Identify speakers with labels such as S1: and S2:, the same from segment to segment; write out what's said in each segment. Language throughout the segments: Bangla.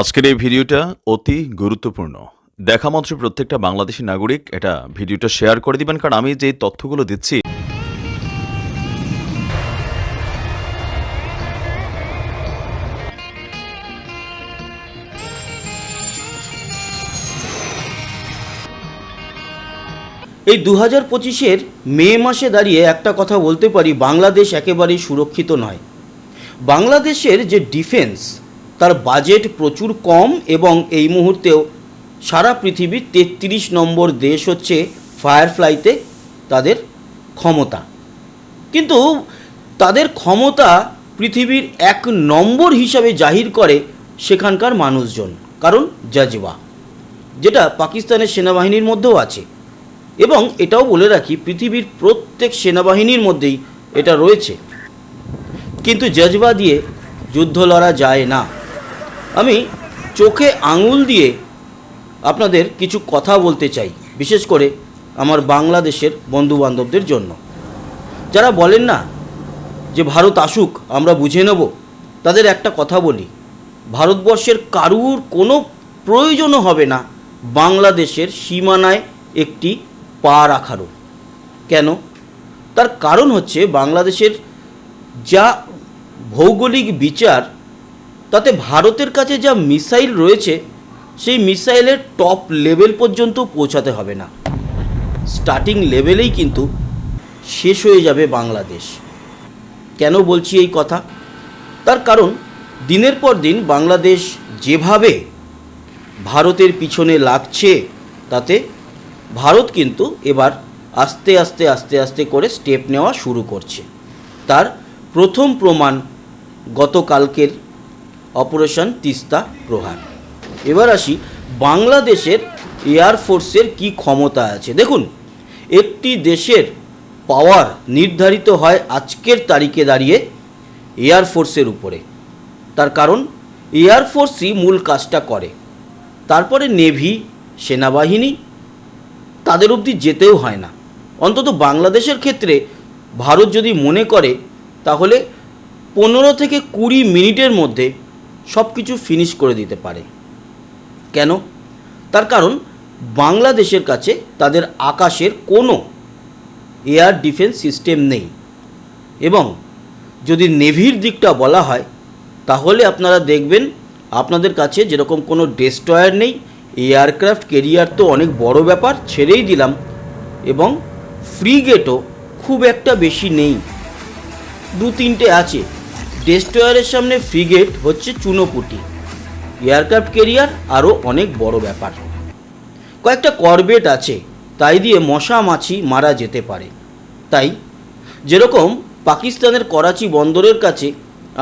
S1: আজকের এই ভিডিওটা অতি গুরুত্বপূর্ণ। দেখা মাত্র প্রত্যেকটা বাংলাদেশি নাগরিক এটা ভিডিওটা শেয়ার করে দিবেন, কারণ আমি যে তথ্যগুলো দিচ্ছি
S2: এই দু হাজার পঁচিশের মে মাসে দাঁড়িয়ে একটা কথা বলতে পারি, বাংলাদেশ একেবারেই সুরক্ষিত নয়। বাংলাদেশের যে ডিফেন্স তার বাজেট প্রচুর কম এবং এই মুহূর্তেও সারা পৃথিবীর তেত্রিশ নম্বর দেশ হচ্ছে ফায়ারফ্লাইতে তাদের ক্ষমতা। কিন্তু তাদের ক্ষমতা পৃথিবীর এক নম্বর হিসাবে জাহির করে সেখানকার মানুষজন, কারণ জাজবা, যেটা পাকিস্তানের সেনাবাহিনীর মধ্যেও আছে। এবং এটাও বলে রাখি, পৃথিবীর প্রত্যেক সেনাবাহিনীর মধ্যেই এটা রয়েছে। কিন্তু জজবা দিয়ে যুদ্ধ লড়া যায় না। আমি চোখে আঙুল দিয়ে আপনাদের কিছু কথা বলতে চাই, বিশেষ করে আমার বাংলাদেশের বন্ধুবান্ধবদের জন্য। যারা বলেন না যে ভারত আসুক, আমরা বুঝে নেব, তাদের একটা কথা বলি, ভারতবর্ষের কারুর কোনো প্রয়োজনও হবে না বাংলাদেশের সীমানায় একটি পা রাখারও। কেন? তার কারণ হচ্ছে বাংলাদেশের যা ভৌগোলিক বিচার তাতে ভারতের কাছে যা মিসাইল রয়েছে, সেই মিসাইলের টপ লেভেল পর্যন্ত পৌঁছাতে হবে না। স্টার্টিং লেভেলেই কিন্তু শেষ হয়ে যাবে বাংলাদেশ। কেন বলছি এই কথা? তার কারণ, দিনের পর দিন বাংলাদেশ যেভাবে ভারতের পিছনে লাগছে, তাতে ভারত কিন্তু এবার আস্তে আস্তে আস্তে আস্তে করে স্টেপ নেওয়া শুরু করছে। তার প্রথম প্রমাণ গতকালকের অপারেশন তিস্তা প্রহার। এবার আসি বাংলাদেশের এয়ারফোর্সের কি ক্ষমতা আছে। দেখুন, একটি দেশের পাওয়ার নির্ধারিত হয় আজকের তারিখে দাঁড়িয়ে এয়ারফোর্সের উপরে। তার কারণ এয়ারফোর্সই মূল কাজটা করে। তারপরে নেভি, সেনাবাহিনী, তাদের অবধি যেতেও হয় না। অন্তত বাংলাদেশের ক্ষেত্রে ভারত যদি মনে করে, তাহলে পনেরো থেকে কুড়ি মিনিটের মধ্যে সব কিছু ফিনিশ করে দিতে পারে। কেন? তার কারণ বাংলাদেশের কাছে তাদের আকাশের কোনো এয়ার ডিফেন্স সিস্টেম নেই। এবং যদি নেভির দিকটা বলা হয়, তাহলে আপনারা দেখবেন আপনাদের কাছে যেরকম কোনো ডেস্ট্রয়ার নেই এয়ারক্রাফট কেরিয়ার তো অনেক বড় ব্যাপার, ছেড়েই দিলাম। এবং ফ্রিগেটও খুব একটা বেশি নেই। দু তিনটে আছে। ডেস্ট্রয়ারের সামনে ফ্রিগেট হচ্ছে চুনোপুটি। এয়ারক্রাফট কেরিয়ার আরও অনেক বড় ব্যাপার। কয়েকটা করবেট আছে, তাই দিয়ে মশা মাছি মারা যেতে পারে। তাই, যেরকম পাকিস্তানের করাচি বন্দরের কাছে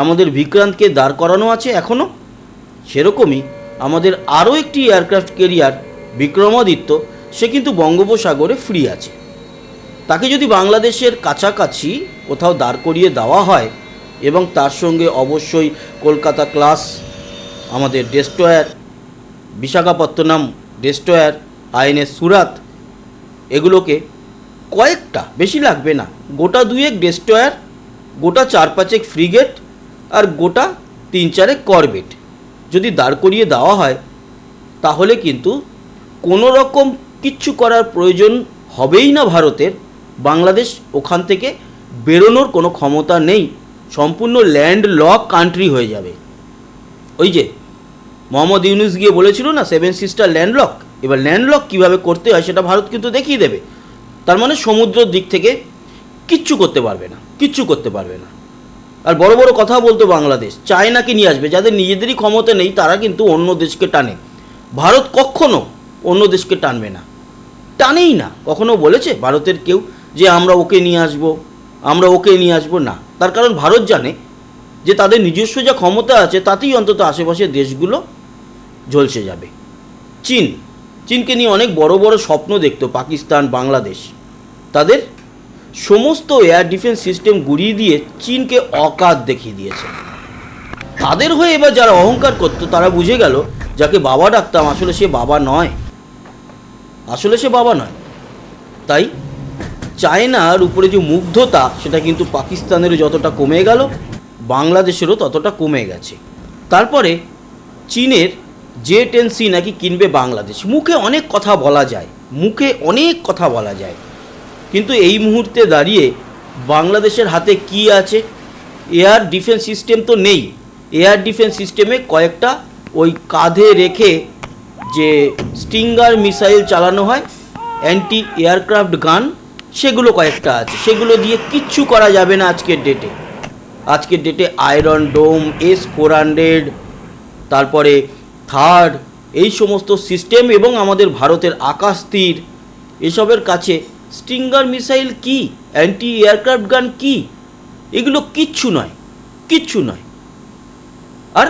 S2: আমাদের বিক্রান্তকে দাঁড় করানো আছে এখনও সেরকমই আমাদের আরও একটি এয়ারক্রাফট কেরিয়ার বিক্রমাদিত্য, সে কিন্তু বঙ্গোপসাগরে ফ্রি আছে। তাকে যদি বাংলাদেশের কাছাকাছি কোথাও দাঁড় করিয়ে দেওয়া হয় এবং তার সঙ্গে অবশ্যই কলকাতা ক্লাস, আমাদের destroyer, Visakhapatnam destroyer INS Surat, এগুলোকে কয়েকটা, বেশি লাগবে না, গোটা দুয়েক ডেস্ট্রয়ার, গোটা চার পাঁচেক ফ্রিগেট আর গোটা তিন চারেক করবেট। যদি দাঁড় করিয়ে দেওয়া হয়, তাহলে কিন্তু কোনো রকম কিচ্ছু করার প্রয়োজন হবেই না ভারতের। বাংলাদেশ ওখান থেকে বেরোনোর কোনো ক্ষমতা নেই। সম্পূর্ণ ল্যান্ড লক কান্ট্রি হয়ে যাবে। ওই যে, মোহাম্মদ ইউনুস গিয়ে বলেছিল না সেভেন সিস্টার ল্যান্ডলক এবার ল্যান্ডলক কীভাবে করতে হয় সেটা ভারত কিন্তু দেখিয়ে দেবে। তার মানে সমুদ্রের দিক থেকে কিচ্ছু করতে পারবে না, কিচ্ছু করতে পারবে না। আর বড় বড় কথা বলতো বাংলাদেশ, চায়নাকে নিয়ে আসবে, যাদের নিজেদেরই ক্ষমতা নেই, তারা কিন্তু অন্য দেশকে টানে। ভারত কখনো অন্য দেশকে টানবে না। টানেই না, কখনো বলেছে ভারতের কেউ যে আমরা ওকে নিয়ে আসব, আমরা ওকে নিয়ে আসব না। তার কারণ ভারত জানে যে তাদের নিজস্ব যা ক্ষমতা আছে, তাতেই অন্তত আশেপাশের দেশগুলো ঝলসে যাবে। চীন, চীনকে নিয়ে অনেক বড় বড় স্বপ্ন দেখতো পাকিস্তান, বাংলাদেশ। তাদের সমস্ত এয়ার ডিফেন্স সিস্টেম গুড়িয়ে দিয়ে চীনকে অকাত দেখিয়ে দিয়েছে। তাদের হয়ে এবার যারা অহংকার করতো, তারা বুঝে গেল যাকে বাবা ডাকতাম, আসলে সে বাবা নয়। আসলে সে বাবা নয়। তাই চায়নার উপরে যে মুগ্ধতা, সেটা কিন্তু পাকিস্তানেরও যতটা কমে গেল, বাংলাদেশেরও ততটা কমে গেছে। তারপরে চীনের জে টেন সি নাকি কিনবে বাংলাদেশ। মুখে অনেক কথা বলা যায়, মুখে অনেক কথা বলা যায়। কিন্তু এই মুহূর্তে দাঁড়িয়ে বাংলাদেশের হাতে কি আছে? এয়ার ডিফেন্স সিস্টেম তো নেই। এয়ার ডিফেন্স সিস্টেমে কয়েকটা ওই কাঁধে রেখে যে স্টিঙ্গার মিসাইল চালানো হয় অ্যান্টি এয়ারক্রাফট গান সেগুলো কয়েকটা আছে। সেগুলো দিয়ে কিচ্ছু করা যাবে না আজকের ডেটে আজকের ডেটে iron dome S four hundred তারপরে থার্ড এই সমস্ত সিস্টেম এবং আমাদের ভারতের আকাশ তীর, এসবের কাছে স্টিঙ্গার মিসাইল কি? অ্যান্টি এয়ারক্রাফট গান কি? এগুলো কিচ্ছু নয় কিচ্ছু নয়। আর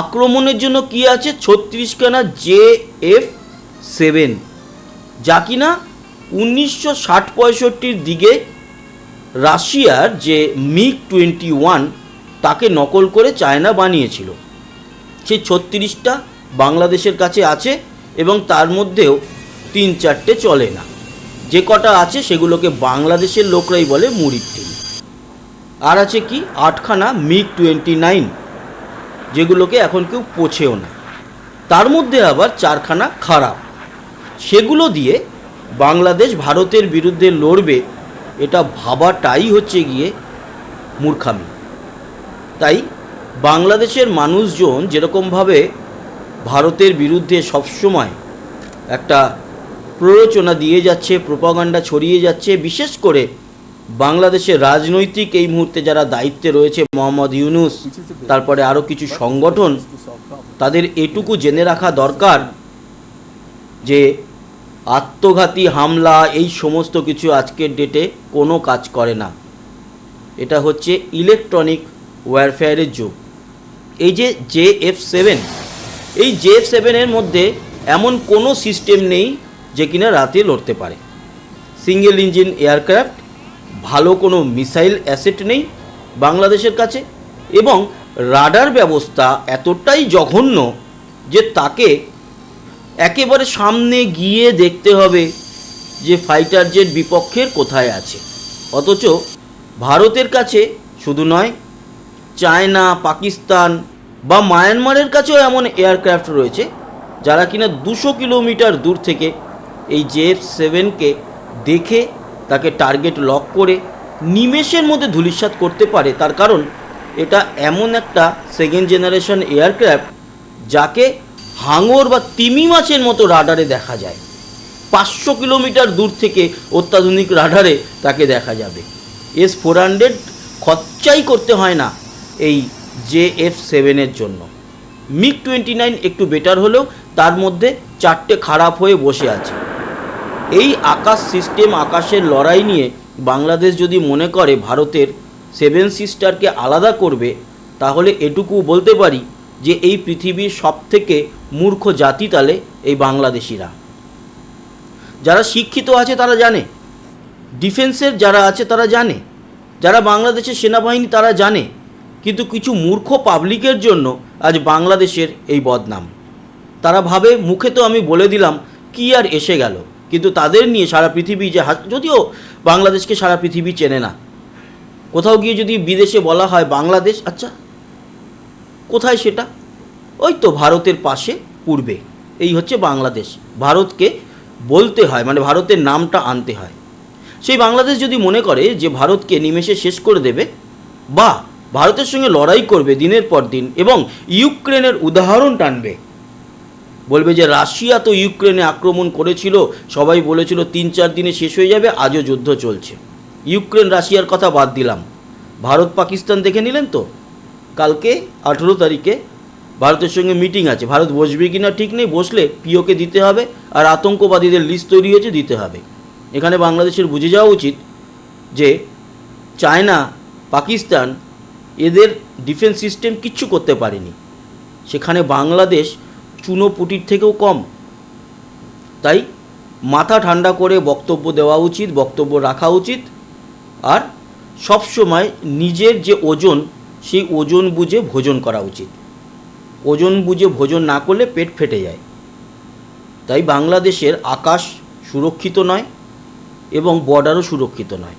S2: আক্রমণের জন্য কি আছে? ছত্রিশখানা জে এফ সেভেন যা কিনা উনিশশো ষাট পঁয়ষট্টির দিকে রাশিয়ার যে মিগ টোয়েন্টি ওয়ান তাকে নকল করে চায়না বানিয়েছিল। সেই ছত্রিশটা বাংলাদেশের কাছে আছে এবং তার মধ্যেও তিন চারটে চলে না। যে কটা আছে সেগুলোকে বাংলাদেশের লোকরাই বলে মুড়ির টিম আর আছে কি? আটখানা মিগ টোয়েন্টি নাইন, যেগুলোকে এখন কেউ পোছেও না। তার মধ্যে আবার চারখানা খারাপ। সেগুলো দিয়ে বাংলাদেশ ভারতের বিরুদ্ধে লড়বে, এটা ভাবাটাই হচ্ছে গিয়ে মূর্খামি। তাই বাংলাদেশের মানুষজন যেরকমভাবে ভারতের বিরুদ্ধে সবসময় একটা প্ররোচনা দিয়ে যাচ্ছে, প্রপাগান্ডা ছড়িয়ে যাচ্ছে, বিশেষ করে বাংলাদেশের রাজনৈতিক এই মুহূর্তে যারা দায়িত্বে রয়েছে, মোহাম্মদ ইউনুস, তারপরে আরও কিছু সংগঠন, তাদের এটুকু জেনে রাখা দরকার যে আত্মঘাতী হামলা, এই সমস্ত কিছু আজকের ডেটে কোনো কাজ করে না। এটা হচ্ছে ইলেকট্রনিক ওয়ারফেয়ারের যুগ। এই যে জে এফ সেভেন, এই জে এফ সেভেনের মধ্যে এমন কোনো সিস্টেম নেই যে কিনা রাতে লড়তে পারে। সিঙ্গেল ইঞ্জিন এয়ারক্রাফট ভালো কোনো মিসাইল অ্যাসেট নেই বাংলাদেশের কাছে এবং রাডার ব্যবস্থা এতটাই জঘন্য যে তাকে একেবারে সামনে গিয়ে দেখতে হবে যে ফাইটার জেট বিপক্ষের কোথায় আছে। অথচ ভারতের কাছে শুধু নয়, চায়না, পাকিস্তান বা মায়ানমারের কাছেও এমন এয়ারক্রাফট রয়েছে যারা কিনা দুশো কিলোমিটার দূর থেকে এই জেএফ সেভেনকে দেখে তাকে টার্গেট লক করে নিমেষের মধ্যে ধূলিসাৎ করতে পারে। তার কারণ এটা এমন একটা সেকেন্ড জেনারেশন এয়ারক্রাফট যাকে হাঙর বা তিমি মাছের মতো রাডারে দেখা যায়। পাঁচশো কিলোমিটার দূর থেকে অত্যাধুনিক রাডারে তাকে দেখা যাবে। এস ফোর হান্ড্রেড খরচাই করতে হয় না এই জে এফ সেভেনের জন্য। মিগ টোয়েন্টি নাইন একটু বেটার হলেও তার মধ্যে চারটে খারাপ হয়ে বসে আছে। এই আকাশ সিস্টেম, আকাশের লড়াই নিয়ে বাংলাদেশ যদি মনে করে ভারতের সেভেন সিস্টারকে আলাদা করবে, তাহলে এটুকু বলতে পারি যে এই পৃথিবীর সব থেকে মূর্খ জাতি তালে এই বাংলাদেশিরা। যারা শিক্ষিত আছে তারা জানে, ডিফেন্সের যারা আছে তারা জানে, যারা বাংলাদেশের সেনাবাহিনী তারা জানে, কিন্তু কিছু মূর্খ পাবলিকের জন্য আজ বাংলাদেশের এই বদনাম। তারা ভাবে, মুখে তো আমি বলে দিলাম, কি আর এসে গেল? কিন্তু তাদের নিয়ে সারা পৃথিবী যে যদিও বাংলাদেশকে সারা পৃথিবী চেনে না। কোথাও গিয়ে যদি বিদেশে বলা হয় বাংলাদেশ আচ্ছা কোথায় সেটা? ওই তো ভারতের পাশে, পূর্বে। এই হচ্ছে বাংলাদেশ। ভারতকে বলতে হয় মানে ভারতের নামটা আনতে হয়। সেই বাংলাদেশ যদি মনে করে যে ভারতকে নিমেষে শেষ করে দেবে, বা ভারতের সঙ্গে লড়াই করবে দিনের পর দিন, এবং ইউক্রেনের উদাহরণ টানবে, বলবে যে রাশিয়া তো ইউক্রেনে আক্রমণ করেছিল, সবাই বলেছিল তিন চার দিনে শেষ হয়ে যাবে, আজও যুদ্ধ চলছে। ইউক্রেন রাশিয়ার কথা বাদ দিলাম। ভারত পাকিস্তান দেখে নিলেন তো? কালকে আঠেরো তারিখে ভারতের সঙ্গে মিটিং আছে। ভারত বসবে কি না ঠিক নেই, বসলে পিওকে দিতে হবে আর আতঙ্কবাদীদের লিস্ট তৈরি হয়েছে, দিতে হবে। এখানে বাংলাদেশের বুঝে যাওয়া উচিত যে চায়না, পাকিস্তান এদের ডিফেন্স সিস্টেম কিচ্ছু করতে পারেনি। সেখানে বাংলাদেশ চুনোপুটির থেকেও কম। তাই মাথা ঠান্ডা করে বক্তব্য দেওয়া উচিত, বক্তব্য রাখা উচিত। আর সবসময় নিজের যে ওজন সেই ওজন বুঝে ভোজন করা উচিত। ওজন বুঝে ভোজন না করলে পেট ফেটে যায়। তাই বাংলাদেশের আকাশ সুরক্ষিত নয় এবং বর্ডারও সুরক্ষিত নয়।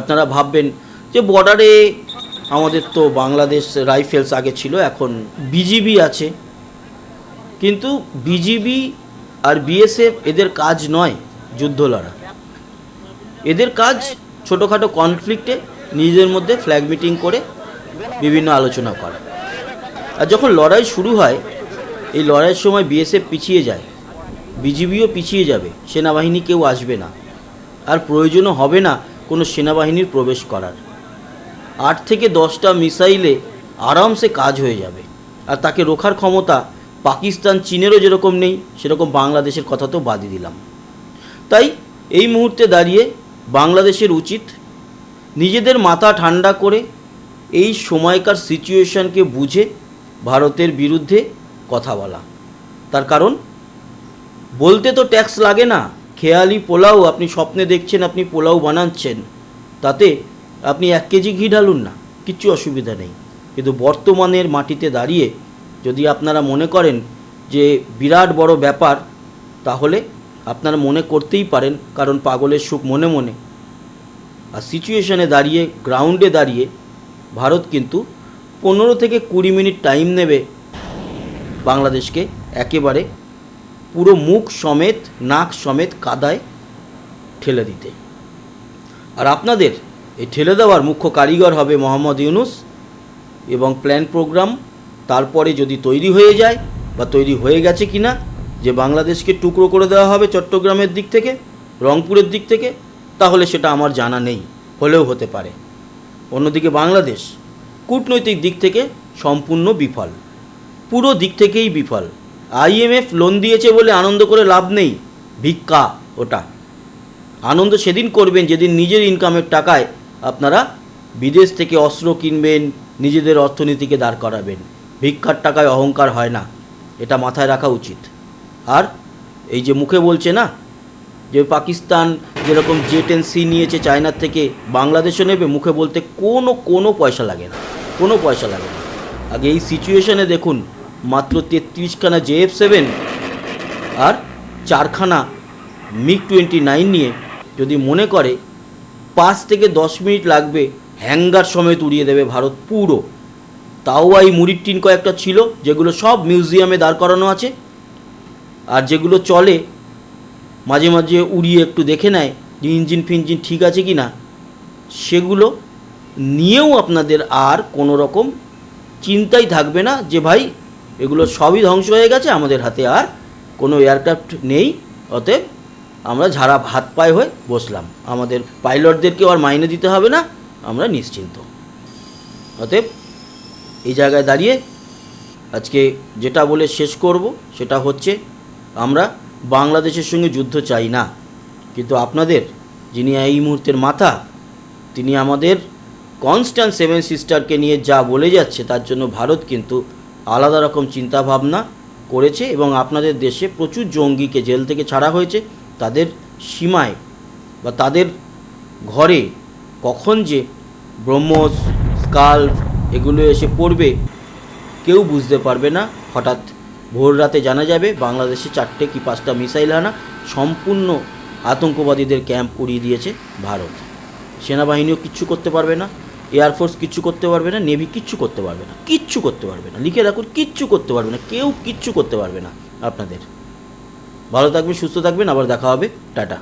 S2: আপনারা ভাববেন যে বর্ডারে আমাদের তো বাংলাদেশ রাইফেলস আগে ছিল, এখন বিজিবি আছে। কিন্তু বিজিবি আর বিএসএফ এদের কাজ নয় যুদ্ধ লড়া এদের কাজ ছোটোখাটো কনফ্লিক্টে নিজেদের মধ্যে ফ্ল্যাগ মিটিং করে বিভিন্ন আলোচনা করা। আর যখন লড়াই শুরু হয়, এই লড়াইয়ের সময় বিএসএফ পিছিয়ে যায়। বিজিবিও পিছিয়ে যাবে। সেনাবাহিনী কেউ আসবে না। আর প্রয়োজনও হবে না কোনো সেনাবাহিনীর প্রবেশ করার। আট থেকে দশটা মিসাইলে আরামসে কাজ হয়ে যাবে। আর তাকে রোখার ক্ষমতা পাকিস্তান, চীনেরও যেরকম নেই, সেরকম বাংলাদেশের কথা তো বাদই দিলাম। তাই এই মুহূর্তে দাঁড়িয়ে বাংলাদেশের উচিত নিজেদের মাথা ঠান্ডা করে এই সময়কার সিচুয়েশনকে বুঝে ভারতের বিরুদ্ধে কথা বলা। তার কারণ, বলতে তো ট্যাক্স লাগে না। খেয়ালি পোলাও, আপনি স্বপ্নে দেখছেন, আপনি পোলাও বানাচ্ছেন। তাতে আপনি এক কেজি ঘি ঢালুন না, কিচ্ছু অসুবিধা নেই। কিন্তু বর্তমানের মাটিতে দাঁড়িয়ে যদি আপনারা মনে করেন যে বিরাট বড় ব্যাপার, তাহলে আপনারা মনে করতেই পারেন, কারণ পাগলের সুখ মনে মনে। আর সিচুয়েশনে দাঁড়িয়ে গ্রাউন্ডে দাঁড়িয়ে ভারত কিন্তু পনেরো থেকে কুড়ি মিনিট টাইম নেবে বাংলাদেশকে একেবারে পুরো মুখ সমেত, নাক সমেত কাদায় ঠেলে দিতে। আর আপনাদের এই ঠেলে দেওয়ার মুখ্য কারিগর হবে মোহাম্মদ ইউনুস এবং প্ল্যান প্রোগ্রাম তারপরে যদি তৈরি হয়ে যায় বা তৈরি হয়ে গেছে কিনা, যে বাংলাদেশকে টুকরো করে দেওয়া হবে চট্টগ্রামের দিক থেকে, রংপুরের দিক থেকে, তাহলে সেটা আমার জানা নেই, হলেও হতে পারে। অন্যদিকে বাংলাদেশ কূটনৈতিক দিক থেকে সম্পূর্ণ বিফল। পুরো দিক থেকেই বিফল। আইএমএফ লোন দিয়েছে বলে আনন্দ করে লাভ নেই, ভিক্ষা ওটা। আনন্দ সেদিন করবেন যেদিন নিজের ইনকামের টাকায় আপনারা বিদেশ থেকে অস্ত্র কিনবেন, নিজেদের অর্থনীতিকে দাঁড় করাবেন। ভিক্ষার টাকায় অহংকার হয় না, এটা মাথায় রাখা উচিত। আর এই যে মুখে বলছে না যে পাকিস্তান যেরকম জেট এন সি নিয়েছে চায়নার থেকে, বাংলাদেশও নেবে, মুখে বলতে কোনো কোনো পয়সা লাগে না, কোনো পয়সা লাগে না। আগে এই সিচুয়েশনে দেখুন, মাত্র তেত্রিশখানা জে এফ সেভেন আর চারখানা মিগ টোয়েন্টি নাইন নিয়ে যদি মনে করে, পাঁচ থেকে দশ মিনিট লাগবে, হ্যাঙ্গার সমেত উড়িয়ে দেবে ভারত পুরো। তাও এই মুড়ির টিন কয়েকটা ছিল, যেগুলো সব মিউজিয়ামে দাঁড় করানো আছে, আর যেগুলো চলে মাঝে মাঝে উড়িয়ে একটু দেখে নেয় যে ইঞ্জিন ফিঞ্জিন ঠিক আছে কি না। সেগুলো নিয়েও আপনাদের আর কোনো রকম চিন্তাই থাকবে না যে ভাই, এগুলো সবই ধ্বংস হয়ে গেছে, আমাদের হাতে আর কোনো এয়ারক্রাফট নেই। অতএব আমরা ঝাড়া হাত পায়ে হয়ে বসলাম। আমাদের পাইলটদেরকেও আর মাইনে দিতে হবে না, আমরা নিশ্চিন্ত। অতএব এই জায়গায় দাঁড়িয়ে আজকে যেটা বলে শেষ করব, সেটা হচ্ছে আমরা বাংলাদেশের সঙ্গে যুদ্ধ চাই না। কিন্তু আপনাদের, যিনি এই মুহূর্তের মাথা, তিনি আমাদের কনস্ট্যান্ট সেভেন সিস্টারকে নিয়ে যা বলে যাচ্ছে, তার জন্য ভারত কিন্তু আলাদা রকম চিন্তাভাবনা করেছে এবং আপনাদের দেশে প্রচুর জঙ্গিকে জেল থেকে ছাড়া হয়েছে। তাদের সীমায় বা তাদের ঘরে কখন যে ব্রহ্মস স্কাল এগুলো এসে পড়বে, কেউ বুঝতে পারবে না। হঠাৎ ভোর রাতে জানা যাবে, বাংলাদেশে চারটে কি পাঁচটা মিসাইল আনা সম্পূর্ণ আতঙ্কবাদীদের ক্যাম্প উড়িয়ে দিয়েছে ভারত। সেনাবাহিনীও কিচ্ছু করতে পারবে না এয়ারফোর্স কিচ্ছু করতে পারবে না নেভি কিচ্ছু করতে পারবে না, কিচ্ছু করতে পারবে না। লিখে রাখুন, কিচ্ছু করতে পারবে না, কেউ কিচ্ছু করতে পারবে না আপনাদের। ভালো থাকবেন, সুস্থ থাকবেন, আবার দেখা হবে। টাটা।